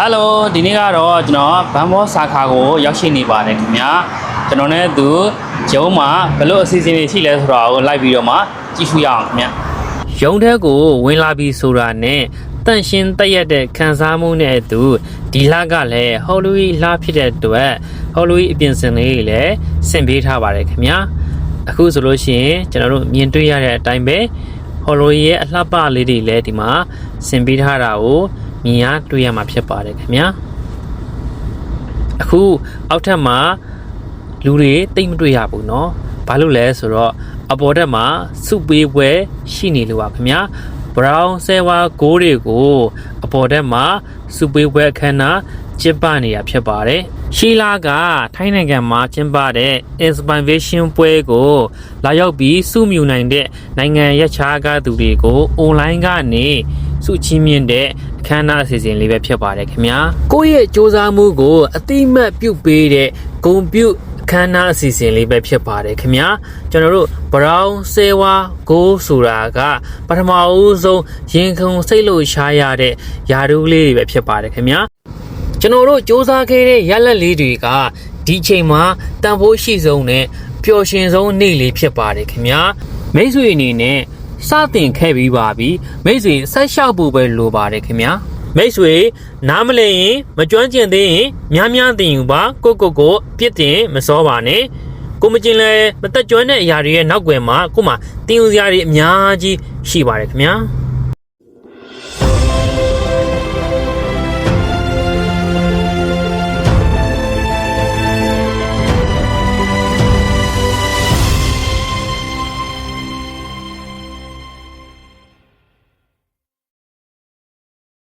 ဟယ်လိုဒီနေ့ကတော့ကျွန်တော်ဘန်ဘောစာခါကိုရောက်ရှိနေပါတယ်ခင်ဗျာကျွန်တော်နဲ့သူရုံးမှာဘယ်လိုအစီအစဉ်တွေရှိလဲဆိုတာကိုလိုက်ပြီးတော့မှကြည့်ရှုရအောင်ခင်ဗျာရုံးထဲကိုဝင်လာပြီးဆိုတာနဲ့တန့်ရှင်းတက်ရက်တဲ့ခံစားမှုနဲ့အတူဒီလကလည်းဟော်လူဝီလာဖြစ်တဲ့အတွက်ဟော်လူဝီအပြင်စင်လေးတွေလည်းဆင်ပေးထားပါတယ်ခင်ဗျာအခုဆိုလို့ရှိရင်ကျွန်တော်တို့မြင်တွေ့ရတဲ့အတိုင်းပဲဟော်လူဝီရဲ့အလှပလေးတွေလည်းဒီမှာဆင်ပေးထားတာကို မြင်ရတွေ့ရမှာဖြစ်ပါတယ်ခင်ဗျာ အခုအောက်ထပ်မှာလူတွေတိတ်မတွေ့ရဘူးเนาะဘာလို့လဲဆိုတော့အပေါ်ထပ်မှာစုပေးပွဲရှိနေလို့ပါခင်ဗျာ ဘရောင်းဆဲဝါဂိုးတွေကို အပေါ်ထပ်မှာစုပေးပွဲအခမ်းအနားကျင်းပနေတာဖြစ်ပါတယ်ရှီလာကထိုင်းနိုင်ငံမှာကျင်းပတဲ့ Inspiration ပွဲကို လာရောက်ပြီးစုမြူနိုင်တဲ့နိုင်ငံရပ်ခြားကသူတွေကိုအွန်လိုင်းကနေစုချင်းမြင့်တဲ့အခမ်းအနားအစီအစဉ်လေးပဲဖြစ်ပါတယ်ခင်ဗျာကိုယ့်ရဲ့စ조사မှုကိုအတိမတ်ပြုတ်ပေးတဲ့ဂုံပြုတ် အခမ်းအနားအစီအစဉ်လေးပဲဖြစ်ပါတယ်ခင်ဗျာကျွန်တော်တို့ brown sewa go ဆိုတာကပထမဦးဆုံးရင်ခုန်စိတ်လို့ရှားရတဲ့ယာဒူးလေးတွေပဲဖြစ်ပါတယ်ခင်ဗျာကျွန်တော်တို့စ조사ခဲ့တဲ့ရလက်လေးတွေကဒီချိန်မှာတန်ဖိုးရှိဆုံးနဲ့ပျော်ရွှင်ဆုံးနေ့လေးဖြစ်ပါတယ်ခင်ဗျာမိတ်ဆွေအနေနဲ့စတင်ခဲ့ပြီးပါပြီမိတ်ဆွေဆက်လျှောက်ဖို့ပဲလိုပါတယ်ခင်ဗျာ မိတ်ဆွေနားမလည်ရင်မကျွမ်းကျင်သေးရင်များများတင်ယူပါကိုကိုကိုပြစ်တင်မစောပါနဲ့ကိုမကျင်လဲမတက်ကြွတဲ့အရာတွေရဲ့နောက်ွယ်မှာကိုမှတင်ယူစရာတွေအများကြီးရှိပါတယ်ခင်ဗျာ